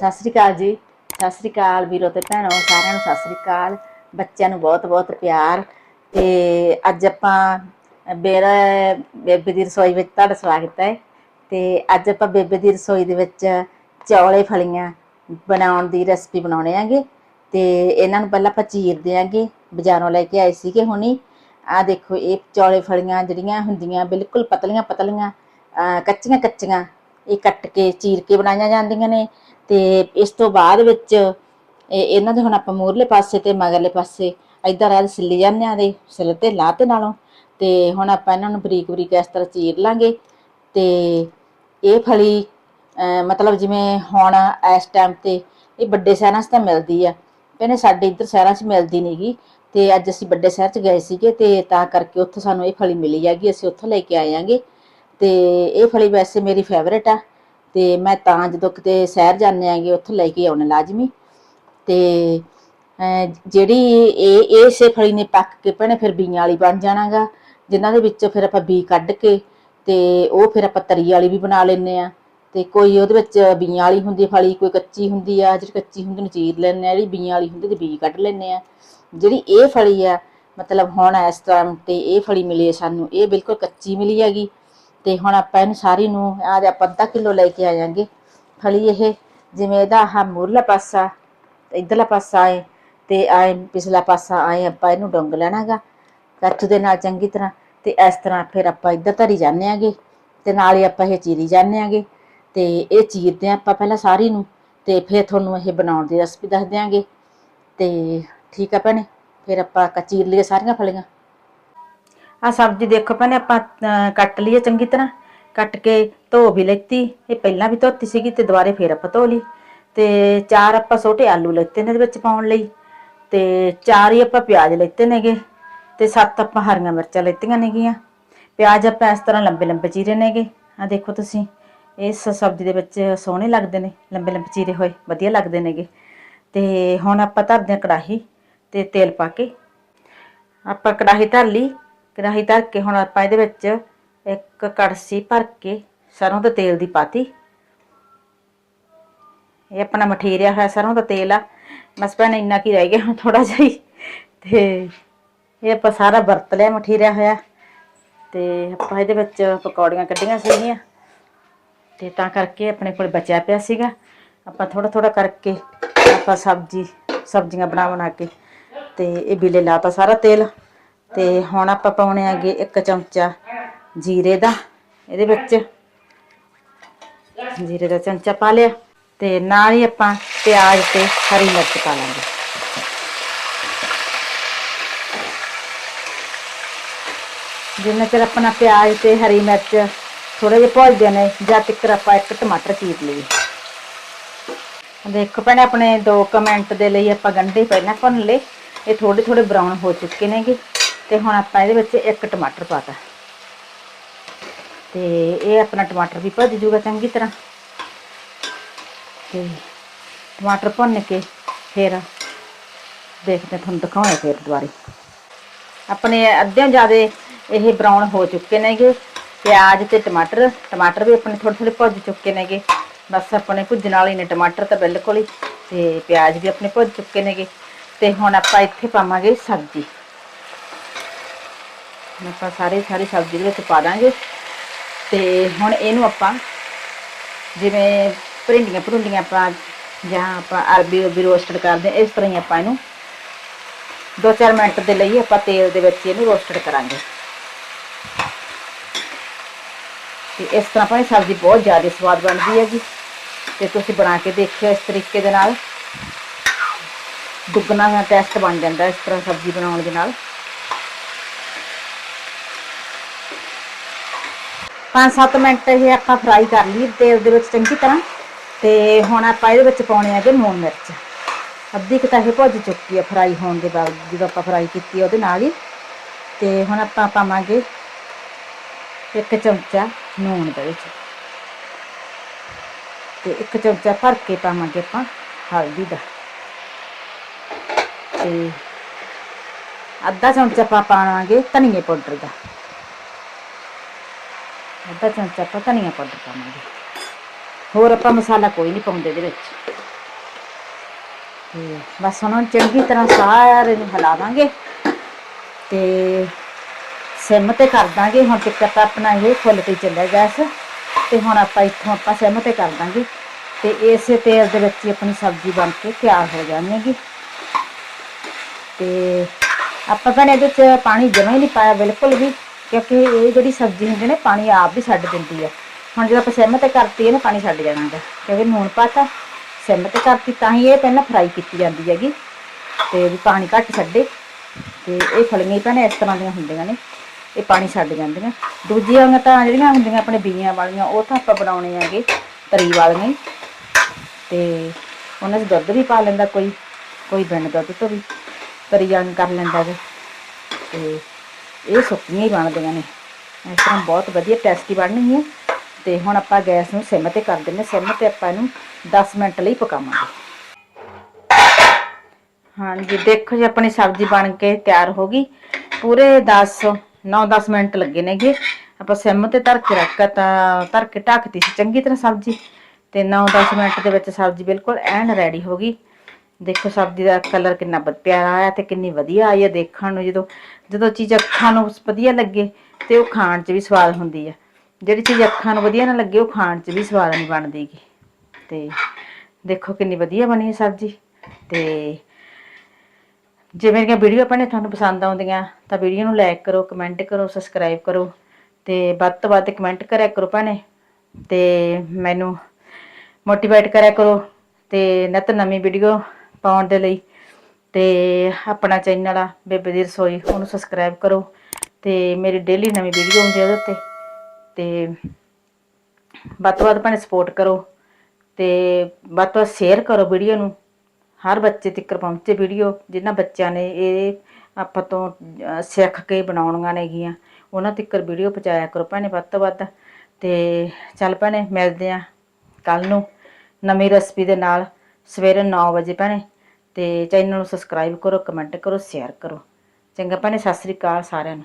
ਸਤਿ ਸ੍ਰੀ ਅਕਾਲ ਜੀ। ਸਤਿ ਸ੍ਰੀ ਅਕਾਲ ਵੀਰੋ ਤੇ ਭੈਣੋ, ਸਾਰਿਆਂ ਨੂੰ ਸਤਿ ਸ੍ਰੀ ਅਕਾਲ। ਬੱਚਿਆਂ ਨੂੰ ਬਹੁਤ ਬਹੁਤ ਪਿਆਰ। ਤੇ ਅੱਜ ਆਪਾਂ ਬੇਰਾ ਬੇਬੇ ਦੀ ਰਸੋਈ ਵਿੱਚ ਤੁਹਾਡਾ ਸਵਾਗਤ ਹੈ। ਤੇ ਅੱਜ ਆਪਾਂ ਬੇਬੇ ਦੀ ਰਸੋਈ ਦੇ ਵਿੱਚ ਚੌਲੇ ਫਲੀਆਂ ਬਣਾਉਣ ਦੀ ਰੈਸਪੀ ਬਣਾਉਣੇ ਆਂਗੇ। ਤੇ ਇਹਨਾਂ ਨੂੰ ਪਹਿਲਾਂ ਆਪਾਂ ਚੀਰਦੇ ਆਂਗੇ ਬਾਜ਼ਾਰੋਂ ਲੈ ਕੇ ਆਏ ਸੀਗੇ ਹੁਣੀ। ਆ ਦੇਖੋ, ਇਹ ਚੌਲੇ ਫਲੀਆਂ ਜਿਹੜੀਆਂ ਹੁੰਦੀਆਂ ਬਿਲਕੁਲ ਪਤਲੀਆਂ ਪਤਲੀਆਂ ਕੱਚੀਆਂ ਕੱਚੀਆਂ ਇਹ ਕੱਟ ਕੇ, ਚੀਰ ਕੇ ਬਣਾਈਆਂ ਜਾਂਦੀਆਂ ਨੇ ਤੇ ਇਸ ਤੋਂ ਬਾਅਦ ਵਿੱਚ ਇਹਨਾਂ ਦੇ ਹੁਣ ਆਪਾਂ ਮੂਰਲੇ ਪਾਸੇ ਤੇ ਮਗਰਲੇ ਪਾਸੇ ਇਧਰ ਆ ਸਿੱਲੀ ਜਾਂਦੇ ਆ ਦੇ ਸਿਰ ਤੇ ਲਾਤੇ ਨਾਲੋਂ ਤੇ ਹੁਣ ਆਪਾਂ ਇਹਨਾਂ ਨੂੰ ਬਰੀਕ ਬਰੀਕ ਇਸ ਤਰ੍ਹਾਂ ਚੀਰ ਲਾਂਗੇ ਤੇ ਇਹ ਫਲੀ ਮਤਲਬ ਜਿਵੇਂ ਹੁਣ ਇਸ ਟਾਈਮ ਤੇ ਇਹ ਵੱਡੇ ਸ਼ਹਿਰਾਂ 'ਚ ਤਾਂ ਮਿਲਦੀ ਆ, ਕਹਿੰਦੇ ਸਾਡੇ ਇੱਧਰ ਸ਼ਹਿਰਾਂ 'ਚ ਮਿਲਦੀ ਨਹੀਂਗੀ ਤੇ ਅੱਜ ਅਸੀਂ ਵੱਡੇ ਸ਼ਹਿਰ 'ਚ ਗਏ ਸੀਗੇ ਤੇ ਤਾਂ ਕਰਕੇ ਉੱਥੋਂ ਸਾਨੂੰ ਇਹ ਫਲੀ ਮਿਲੀ ਹੈਗੀ, ਅਸੀਂ ਉੱਥੋਂ ਲੈ ਕੇ ਆਏ ਆਂਗੇ ਤੇ ਇਹ ਫਲੀ ਵੈਸੇ ਮੇਰੀ ਫੇਵਰੇਟ ਆ। ਤੇ ਮੈਂ ਤਾਂ ਜਦੋਂ ਕਿਤੇ ਸ਼ਹਿਰ ਜਾਂਦੇ ਆਂਗੇ ਉੱਥੋਂ ਲੈ ਕੇ ਆਉਣਾ ਲਾਜ਼ਮੀ। ਤੇ ਜਿਹੜੀ ਇਹ ਇਹ ਸੇ ਫਲੀ ਨੇ ਪੱਕ ਕੇ ਭੈਣੇ ਫਿਰ ਬੀਆਂ ਵਾਲੀ ਬਣ ਜਾਣਾਗਾ, ਜਿਨ੍ਹਾਂ ਦੇ ਵਿੱਚੋਂ ਫਿਰ ਆਪਾਂ ਬੀ ਕੱਢ ਕੇ ਤੇ ਉਹ ਫਿਰ ਆਪਾਂ ਤਰੀ ਵਾਲੀ ਵੀ ਬਣਾ ਲੈਂਦੇ ਆ। ਤੇ ਕੋਈ ਉਹਦੇ ਵਿੱਚ ਬੀਆਂ ਵਾਲੀ ਹੁੰਦੀ ਫਲੀ, ਕੋਈ ਕੱਚੀ ਹੁੰਦੀ ਆ, ਜਿਹੜੀ ਕੱਚੀ ਹੁੰਦੀ ਨੂੰ ਚੀਰ ਲੈਂਦੇ ਆ, ਜਿਹੜੀ ਬੀਆਂ ਵਾਲੀ ਹੁੰਦੀ ਤੇ ਬੀ ਕੱਢ ਲੈਂਦੇ ਆ। ਜਿਹੜੀ ਇਹ ਫਲੀ ਆ, ਮਤਲਬ ਹੁਣ ਇਸ ਟਾਈਮ ਤੇ ਇਹ ਫਲੀ ਮਿਲੀ ਸਾਨੂੰ, ਇਹ ਬਿਲਕੁਲ ਕੱਚੀ ਮਿਲੀ ਹੈਗੀ। ਤੇ ਹੁਣ ਆਪਾਂ ਇਹਨੂੰ ਸਾਰੀ ਨੂੰ ਆਹ ਆਪਾਂ ਅੱਧਾ ਕਿਲੋ ਲੈ ਕੇ ਆ ਆਵਾਂਗੇ ਫਲੀ ਇਹ ਜਿਵੇਂ ਇਹਦਾ ਆਹ ਮੂਰਲਾ ਪਾਸਾ ਤੇ ਇਧਰਲਾ ਪਾਸਾ ਆਏ ਤੇ ਆਏ ਪਿਛਲਾ ਪਾਸਾ ਆਏ ਆਪਾਂ ਇਹਨੂੰ ਡੰਗ ਲੈਣਾਗਾ। ਕੱਚ ਦੇ ਨਾਲ ਚੰਗੀ ਤਰ੍ਹਾਂ ਤੇ ਇਸ ਤਰ੍ਹਾਂ ਫਿਰ ਆਪਾਂ ਇੱਧਰ ਧਰੀ ਜਾਂਦੇ ਆਂਗੇ ਤੇ ਨਾਲ ਹੀ ਆਪਾਂ ਇਹ ਚੀਰੀ ਜਾਂਦੇ ਆਂਗੇ ਤੇ ਇਹ ਚੀਰਦੇ ਹਾਂ ਆਪਾਂ ਪਹਿਲਾਂ ਸਾਰੀ ਨੂੰ ਤੇ ਫਿਰ ਤੁਹਾਨੂੰ ਇਹ ਬਣਾਉਣ ਦੀ ਰੈਸਪੀ ਦੱਸ ਦਿਆਂਗੇ। ਤੇ ਠੀਕ ਆ ਭੈਣੇ, ਫਿਰ ਆਪਾਂ ਕ- ਚੀਰ ਲਈਏ ਸਾਰੀਆਂ ਫਲੀਆਂ। ਆ ਸਬਜ਼ੀ ਦੇਖੋ ਭੈਣੇ ਆਪਾਂ ਅਹ, ਕੱਟ ਲਈਏ ਚੰਗੀ ਤਰ੍ਹਾਂ। ਕੱਟ ਕੇ ਧੋ ਵੀ ਲੈਤੀ। ਇਹ ਪਹਿਲਾਂ ਵੀ ਧੋਤੀ ਸੀਗੀ ਤੇ ਦੁਬਾਰੇ ਫੇਰ ਆਪਾਂ ਧੋ ਲਈ। ਤੇ ਚਾਰ ਆਪਾਂ ਛੋਟੇ ਆਲੂ ਲੈਤੇ ਨੇ ਇਹਦੇ ਵਿੱਚ ਪਾਉਣ ਲਈ। ਤੇ ਚਾਰ ਹੀ ਆਪਾਂ ਪਿਆਜ਼ ਲੈਤੇ ਨੇਗੇ। ਤੇ ਸੱਤ ਆਪਾਂ ਹਰੀਆਂ ਮਿਰਚਾਂ ਲੈਤੀਆਂ ਨੇਗੀਆਂ। ਪਿਆਜ਼ ਆਪਾਂ ਇਸ ਤਰ੍ਹਾਂ ਲੰਬੇ ਲੰਬੇ ਚੀਰੇ ਨੇਗੇ। ਆ ਦੇਖੋ ਤੁਸੀਂ ਇਸ ਸਬਜ਼ੀ ਦੇ ਵਿੱਚ ਸੋਹਣੇ ਲੱਗਦੇ ਨੇ। ਲੰਬੇ ਲੰਬੇ ਚੀਰੇ ਹੋਏ ਵਧੀਆ ਲੱਗਦੇ ਨੇਗੇ। ਤੇ ਹੁਣ ਆਪਾਂ ਧਰਦੇ ਹਾਂ ਕੜਾਹੀ ਤੇ ਤੇਲ ਪਾ ਕੇ। ਆਪਾਂ ਕੜਾਹੀ ਧਰ ਲਈ। ਕੜਾਹੀ ਧਰ ਕੇ ਹੁਣ ਆਪਾਂ ਇਹਦੇ ਵਿੱਚ ਇੱਕ ਕੜਸੀ ਭਰ ਕੇ ਸਰੋਂ ਦੇ ਤੇਲ ਦੀ ਪਾਤੀ। ਇਹ ਆਪਣਾ ਮਠੀਰਿਆ ਹੋਇਆ ਸਰੋਂ ਦਾ ਤੇਲ ਆ। ਬਸ ਭੈਣ ਇੰਨਾ ਕੀ ਰਹਿ ਗਿਆ ਹੁਣ ਥੋੜਾ ਜਿਹਾ ਹੀ। ਤੇ ਇਹ ਆਪਾਂ ਸਾਰਾ ਵਰਤ ਲਿਆ ਮਠੀਰਿਆ ਹੋਇਆ। ਤੇ ਆਪਾਂ ਇਹਦੇ ਵਿੱਚ ਪਕੌੜੀਆਂ ਕੱਢੀਆਂ ਸੀਗੀਆਂ। ਤੇ ਤਾਂ ਕਰਕੇ ਆਪਣੇ ਕੋਲ ਬਚਿਆ ਪਿਆ ਸੀਗਾ। ਆਪਾਂ ਥੋੜਾ ਥੋੜਾ ਕਰਕੇ ਆਪਾਂ ਸਬਜ਼ੀ, ਸਬਜ਼ੀਆਂ ਬਣਾ ਬਣਾ ਕੇ ਤੇ ਇਹ ਬਿਲੇ ਲਾਤਾ ਸਾਰਾ ਤੇਲ। ਤੇ ਹੁਣ ਆਪਾਂ ਪਾਉਣੇ ਆਗੇ ਇੱਕ ਚਮਚਾ ਜੀਰੇ ਦਾ, ਇਹਦੇ ਵਿੱਚ ਜੀਰੇ ਦਾ ਚਮਚਾ ਪਾ ਲਿਆ ਤੇ ਨਾਲ ਹੀ ਆਪਾਂ ਪਿਆਜ਼ ਤੇ ਹਰੀ ਮਿਰਚ ਪਾ ਲਾਂਗੇ। ਜਿੰਨਾ ਚਿਰ ਆਪਣਾ ਪਿਆਜ਼ ਤੇ ਹਰੀ ਮਿਰਚ ਥੋੜੇ ਜਿਹਾ ਭੁੱਜਦੇ ਨੇ ਜਾਂ ਤੱਕ ਆਪਾਂ ਇੱਕ ਟਮਾਟਰ ਚੀਰ ਲਈਏ। ਦੇਖੋ ਭੈਣੇ, ਆਪਣੇ 2 ਮਿੰਟ ਦੇ ਲਈ ਆਪਾਂ ਗੰਢੇ ਪਹਿਲਾਂ ਭੁੰਨ ਲਏ। ਇਹ ਥੋੜੇ ਥੋੜੇ ਬਰਾਊਨ ਹੋ ਚੁੱਕੇ ਨੇਗੇ। ਤੇ ਹੁਣ ਆਪਾਂ ਇਹਦੇ ਵਿੱਚ ਇੱਕ ਟਮਾਟਰ ਪਾਤਾ ਤੇ। ਇਹ ਆਪਣਾ ਟਮਾਟਰ ਵੀ ਭੱਜ ਜੂਗਾ ਚੰਗੀ ਤਰ੍ਹਾਂ। ਤੇ ਟਮਾਟਰ ਭੁੰਨ ਕੇ ਫਿਰ ਦੇਖਦੇ ਤੁਹਾਨੂੰ ਦਿਖਾਉਣੇ ਫਿਰ ਦੁਬਾਰੇ। ਆਪਣੇ ਅੱਧਿਆਂ ਜ਼ਿਆਦਾ ਇਹ ਬਰਾਊਨ ਹੋ ਚੁੱਕੇ ਨੇਗੇ। ਪਿਆਜ਼ ਤੇ ਟਮਾਟਰ ਟਮਾਟਰ ਵੀ ਆਪਣੇ ਥੋੜੇ ਥੋੜੇ ਭੁੱਜ ਚੁੱਕੇ ਨੇਗੇ। ਬਸ ਆਪਣੇ ਭੁੱਜਣ ਵਾਲੇ ਨੇ ਟਮਾਟਰ ਤਾਂ ਬਿਲਕੁਲ ਹੀ। ਤੇ ਪਿਆਜ਼ ਵੀ ਆਪਣੇ ਭੁੱਜ ਚੁੱਕੇ ਨੇਗੇ। ਤੇ ਹੁਣ ਆਪਾਂ ਇੱਥੇ ਪਾਵਾਂਗੇ ਸਬਜ਼ੀ। ਹੁਣ ਆਪਾਂ ਸਾਰੇ ਸਾਰੀ ਸਬਜ਼ੀ ਦੇ ਵਿੱਚ ਪਾ ਦਾਂਗੇ। ਤੇ ਹੁਣ ਇਹਨੂੰ ਆਪਾਂ ਜਿਵੇਂ ਭਰਿੰਡੀਆਂ ਭਰੁੰਡੀਆਂ ਆਪਾਂ ਜਾਂ ਆਪਾਂ ਅਰਬੀ ਉਰਬੀ ਰੋਸਟਡ ਕਰਦੇ ਇਸ ਤਰ੍ਹਾਂ ਹੀ ਆਪਾਂ ਇਹਨੂੰ 2-4 ਮਿੰਟ ਦੇ ਲਈ ਆਪਾਂ ਤੇਲ ਦੇ ਵਿੱਚ ਇਹਨੂੰ ਰੋਸਟਡ ਕਰਾਂਗੇ। ਤੇ ਇਸ ਤਰ੍ਹਾਂ ਆਪਣੀ ਸਬਜ਼ੀ ਬਹੁਤ ਜ਼ਿਆਦਾ ਸਵਾਦ ਬਣਦੀ ਹੈ ਜੀ ਤੇ ਤੁਸੀਂ ਬਣਾ ਕੇ ਦੇਖਿਓ ਇਸ ਤਰੀਕੇ ਦੇ ਨਾਲ। ਦੁੱਗਣਾ ਦਾ ਟੇਸਟ ਬਣ ਜਾਂਦਾ ਇਸ ਤਰ੍ਹਾਂ ਸਬਜ਼ੀ ਬਣਾਉਣ ਦੇ ਨਾਲ। ਪੰਜ ਸੱਤ ਮਿੰਟ ਇਹ ਆਪਾਂ ਫਰਾਈ ਕਰ ਲਈ ਤੇਲ ਦੇ ਵਿੱਚ ਚੰਗੀ ਤਰ੍ਹਾਂ। ਤੇ ਹੁਣ ਆਪਾਂ ਇਹਦੇ ਵਿੱਚ ਪਾਉਣੇ ਹੈਗੇ ਲੂਣ ਮਿਰਚ। ਅੱਧੀ ਕੁ ਤਾਂ ਇਹ ਭੁੱਜ ਚੁੱਕੀ ਆ ਫਰਾਈ ਹੋਣ ਦੇ ਬਾਅਦ, ਜਦੋਂ ਆਪਾਂ ਫਰਾਈ ਕੀਤੀ ਹੈ ਉਹਦੇ ਨਾਲ ਹੀ। ਤੇ ਹੁਣ ਆਪਾਂ ਪਾਵਾਂਗੇ ਇੱਕ ਚਮਚਾ ਨੂਣ ਦੇ ਵਿੱਚ। ਤੇ ਇੱਕ ਚਮਚਾ ਭਰ ਕੇ ਪਾਵਾਂਗੇ ਆਪਾਂ ਹਲਦੀ ਦਾ। ਤੇ ਅੱਧਾ ਚਮਚਾ ਆਪਾਂ ਪਾਵਾਂਗੇ ਧਨੀਏ ਪਾਊਡਰ ਦਾ। ਅੱਧਾ ਚਮਚਾ ਆਪਾਂ ਧਨੀਆ ਪਾਊਡਰ ਪਾਵਾਂਗੇ। ਹੋਰ ਆਪਾਂ ਮਸਾਲਾ ਕੋਈ ਨਹੀਂ ਪਾਉਂਦੇ ਇਹਦੇ ਵਿੱਚ। ਤੇ ਬਸ ਉਹਨਾਂ ਨੂੰ ਚੰਗੀ ਤਰ੍ਹਾਂ ਸਾਰੇ ਨੂੰ ਹਿਲਾਵਾਂਗੇ ਤੇ ਸਿਮ ਤੇ ਕਰ ਦਾਂਗੇ। ਹੁਣ ਤੱਕ ਤਾਂ ਆਪਣਾ ਇਹ ਫੁੱਲ ਤੇ ਚੱਲਿਆ ਗੈਸ। ਤੇ ਹੁਣ ਆਪਾਂ ਇੱਥੋਂ ਆਪਾਂ ਸਿਮ ਤੇ ਕਰ ਦਾਂਗੇ। ਤੇ ਇਸੇ ਤੇਲ ਦੇ ਵਿੱਚ ਹੀ ਆਪਣੀ ਸਬਜ਼ੀ ਬਣ ਕੇ ਤਿਆਰ ਹੋ ਜਾਣੀ ਹੈਗੀ ਤੇ ਆਪਾਂ ਭੈਣੇ ਇਹਦੇ ਚ ਪਾਣੀ ਜਮਾ ਹੀ ਨਹੀਂ ਪਾਇਆ, ਬਿਲਕੁਲ ਵੀ। ਕਿਉਂਕਿ ਇਹ ਜਿਹੜੀ ਸਬਜ਼ੀ ਹੁੰਦੀ ਨੇ, ਪਾਣੀ ਆਪ ਵੀ ਛੱਡ ਦਿੰਦੀ ਆ। ਹੁਣ ਜਦੋਂ ਆਪਾਂ ਸਿਮ ਤੇ ਕਰਤੀ ਇਹਨੇ ਪਾਣੀ ਛੱਡ ਜਾਣਾ ਗਾ ਕਿਉਂਕਿ ਨੂਣ ਪਾਤਾ ਸਿਮ ਤੇ ਕਰਤੀ, ਤਾਂ ਹੀ ਇਹ ਪਹਿਲਾਂ ਫਰਾਈ ਕੀਤੀ ਜਾਂਦੀ ਹੈਗੀ। ਤੇ ਵੀ ਪਾਣੀ ਘੱਟ ਛੱਡੇ। ਤੇ ਇਹ ਫਲੀਆਂ ਹੀ ਭੈਣੇ ਇਸ ਤਰ੍ਹਾਂ ਦੀਆਂ ਹੁੰਦੀਆਂ ਨੇ। ਇਹ ਪਾਣੀ ਛੱਡ ਜਾਂਦੀਆਂ। ਦੂਜੀਆਂ ਵਾਲੀਆਂ ਤਾਂ ਜਿਹੜੀਆਂ ਹੁੰਦੀਆਂ ਆਪਣੇ ਬੀਆਂ ਵਾਲੀਆਂ, ਉਹ ਤਾਂ ਆਪਾਂ ਬਣਾਉਣੇ ਹੈਗੇ, ਤਰੀ ਵਾਲੀਆਂ ਹੀ। ਤੇ ਉਹਨਾਂ 'ਚ ਦੁੱਧ ਵੀ ਪਾ ਲੈਂਦਾ ਕੋਈ ਕੋਈ ਬਿਨ ਦੁੱਧ ਤੋਂ ਵੀ। ਤਰੀ ਤਰੀਆਂ ਕਰ ਲੈਂਦਾ ਜੀ ਤੇ ਇਹ ਸੁੱਕੀਆਂ ਹੀ ਬਣਦੀਆਂ ਨੇ। ਇਸ ਤਰ੍ਹਾਂ ਬਹੁਤ ਵਧੀਆ ਟੇਸਟੀ ਬਣਨਗੀਆਂ। ਤੇ ਹੁਣ ਆਪਾਂ ਗੈਸ ਨੂੰ ਸਿਮ ਤੇ ਕਰ ਦਿੰਨੇ ਸਿਮ ਤੇ ਆਪਾਂ ਇਹਨੂੰ 10 ਮਿੰਟ ਲਈ ਪਕਾਵਾਂਗੇ। ਹਾਂਜੀ, ਦੇਖੋ ਜੀ, ਆਪਣੀ ਸਬਜ਼ੀ ਬਣ ਕੇ ਤਿਆਰ ਹੋ ਗਈ। ਪੂਰੇ 10 9-10 ਮਿੰਟ ਲੱਗੇ ਨੇਗੇ। ਆਪਾਂ ਸਿਮ ਤੇ ਧਰ ਕੇ ਰੱਖਾ, ਤਾਂ ਧਰ ਕੇ ਢੱਕਤੀ ਸੀ। ਚੰਗੀ ਤਰ੍ਹਾਂ ਸਬਜ਼ੀ। ਤੇ 9-10 ਮਿੰਟ ਦੇ ਵਿੱਚ ਸਬਜ਼ੀ ਬਿਲਕੁਲ ਐਨ ਰੈਡੀ ਹੋ ਗਈ। ਦੇਖੋ ਸਬਜ਼ੀ ਦਾ ਕਲਰ ਕਿੰਨਾ ਵਧ- ਪਿਆਰਾ ਆਇਆ ਤੇ ਕਿੰਨੀ ਵਧੀਆ ਆਈ ਹੈ ਦੇਖਣ ਨੂੰ ਜਦੋਂ ਜਦੋਂ ਚੀਜ਼ ਅੱਖਾਂ ਨੂੰ ਵਧੀਆ ਲੱਗੇ ਤੇ ਉਹ ਖਾਣ 'ਚ ਵੀ ਸਵਾਦ ਹੁੰਦੀ ਹੈ। ਜਿਹੜੀ ਚੀਜ਼ ਅੱਖਾਂ ਨੂੰ ਵਧੀਆ ਨਾ ਲੱਗੇ ਉਹ ਖਾਣ 'ਚ ਵੀ ਸਵਾਦ ਨਹੀਂ ਬਣਦੀਗੀ ਤੇ ਦੇਖੋ ਕਿੰਨੀ ਵਧੀਆ ਬਣੀ ਹੈ ਸਬਜ਼ੀ। ਤੇ ਜੇ ਮੇਰੀਆਂ ਵੀਡੀਓ ਆਪਣੇ ਤੁਹਾਨੂੰ ਪਸੰਦ ਆਉਂਦੀਆਂ ਤਾਂ ਵੀਡੀਓ ਨੂੰ ਲਾਈਕ ਕਰੋ ਕਮੈਂਟ ਕਰੋ ਸਬਸਕ੍ਰਾਈਬ ਕਰੋ ਤੇ ਵੱਧ ਤੋਂ ਵੱਧ ਕਮੈਂਟ ਕਰਿਆ ਕਰੋ ਭੈਣੇ। ਤੇ ਮੈਨੂੰ ਮੋਟੀਵੇਟ ਕਰਿਆ ਕਰੋ ਤੇ ਨਿਤ ਨਵੀਂ ਵੀਡੀਓ ਪਾਉਣ ਦੇ ਲਈ। ਤੇ ਆਪਣਾ ਚੈਨਲ ਆ, ਬੇਬੇ ਦੀ ਰਸੋਈ, ਉਹਨੂੰ ਸਬਸਕ੍ਰਾਈਬ ਕਰੋ। ਤੇ ਮੇਰੀ ਡੇਲੀ ਨਵੀਂ ਵੀਡੀਓ ਹੁੰਦੀ ਆ ਉਹਦੇ ਉੱਤੇ। ਤੇ ਵੱਧ ਤੋਂ ਵੱਧ ਭੈਣੇ ਸਪੋਰਟ ਕਰੋ। ਤੇ ਵੱਧ ਤੋਂ ਵੱਧ ਸ਼ੇਅਰ ਕਰੋ ਵੀਡੀਓ ਨੂੰ। ਹਰ ਬੱਚੇ ਤੱਕ ਪਹੁੰਚੇ ਵੀਡੀਓ ਜਿਨ੍ਹਾਂ ਬੱਚਿਆਂ ਨੇ ਇਹ ਆਪਾਂ ਤੋਂ ਸਿੱਖ ਕੇ ਬਣਾਉਣੀਆਂ ਨੇਗੀਆਂ, ਉਹਨਾਂ ਤੱਕ ਵੀਡੀਓ ਪਹੁੰਚਾਇਆ ਕਰੋ ਭੈਣੇ ਵੱਧ ਤੋਂ ਵੱਧ। ਤੇ ਚੱਲ ਭੈਣੇ ਮਿਲਦੇ ਆ ਕੱਲ ਨੂੰ ਨਵੀਂ ਰੈਸਪੀ ਦੇ ਨਾਲ। ਸਵੇਰੇ 9 ਵਜੇ ਭੈਣੇ, ਤੇ ਚੈਨਲ ਨੂੰ ਸਬਸਕ੍ਰਾਈਬ ਕਰੋ ਕਮੈਂਟ ਕਰੋ ਸ਼ੇਅਰ ਕਰੋ। ਚੰਗਾ ਭੈਣੇ, ਸਤਿ ਸ੍ਰੀ ਅਕਾਲ ਸਾਰਿਆਂ ਨੂੰ।